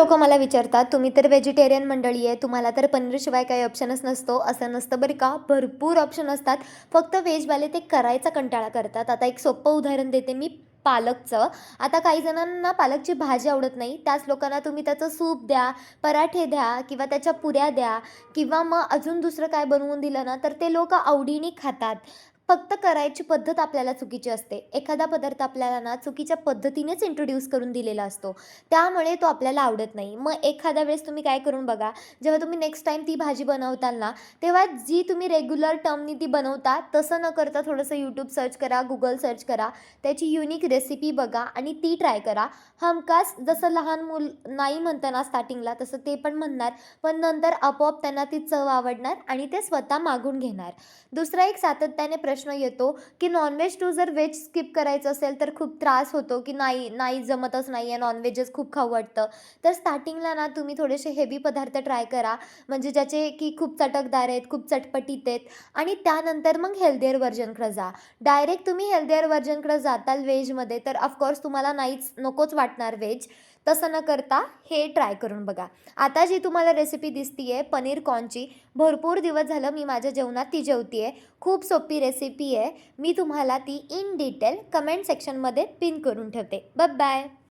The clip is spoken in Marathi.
लोक मला विचारतात तुम्ही तर व्हेजिटेरियन मंडळी आहे तुम्हाला तर पनीरशिवाय काही ऑप्शनच नसतो. असं नसतं बरं का. भरपूर ऑप्शन असतात. फक्त व्हेजवाले ते करायचा कंटाळा करतात. आता एक सोपं उदाहरण देते मी पालकचं. आता काही जणांना पालकची भाजी आवडत नाही. त्याच लोकांना तुम्ही त्याचं सूप द्या पराठे द्या किंवा त्याच्या पुऱ्या द्या किंवा मग अजून दुसरं काय बनवून दिलं ना तर ते लोक आवडीने खातात. फक्त करायची पद्धत आपल्याला चुकीची असते. एखादा पदार्थ आपल्याला ना चुकीच्या पद्धतीनेच इंट्रोड्यूस करून दिलेला असतो. त्यामुळे तो आपल्याला आवडत नाही. मग एखाद्या वेळेस तुम्ही काय करून बघा जेव्हा तुम्ही नेक्स्ट टाईम ती भाजी बनवताल ना तेव्हा जी तुम्ही रेग्युलर टर्मनी ती बनवता तसं न करता थोडंसं यूट्यूब सर्च करा गुगल सर्च करा त्याची युनिक रेसिपी बघा आणि ती ट्राय करा. हमखास जसं लहान मूल नाही म्हणताना स्टार्टिंगला तसं ते पण म्हणणार पण नंतर आपोआप त्यांना ती चव आवडणार आणि ते स्वतः मागून घेणार. दुसरा एक सातत्याने प्रश्न येतो की नॉनव्हेज टू जर व्हेज स्किप करायचं असेल तर खूप त्रास होतो की नाही नाही जमतच नाही आहे. नॉनव्हेजच खूप खाऊ वाटतं. तर स्टार्टिंगला ना तुम्ही थोडेसे हेवी पदार्थ ट्राय करा. म्हणजे ज्याचे की खूप चटकदार आहेत खूप चटपटीत आहेत. आणि त्यानंतर मग हेल्दीअर व्हर्जनकडे जा. डायरेक्ट तुम्ही हेल्दीअर व्हर्जनकडे जाताल व्हेजमध्ये तर ऑफकोर्स तुम्हाला नाहीच नकोच वाटणार व्हेज तसं न करता हे ट्राय करून बघा. आता जी तुम्हाला रेसिपी दिसती आहे पनीर कॉर्नची भरपूर दिवस झालं मी माझ्या जेवणात ती जेवती आहे खूप सोपी रेसिपी आहे मी तुम्हाला ती इन डिटेल कमेंट सेक्शनमध्ये पिन करून ठेवते. बाय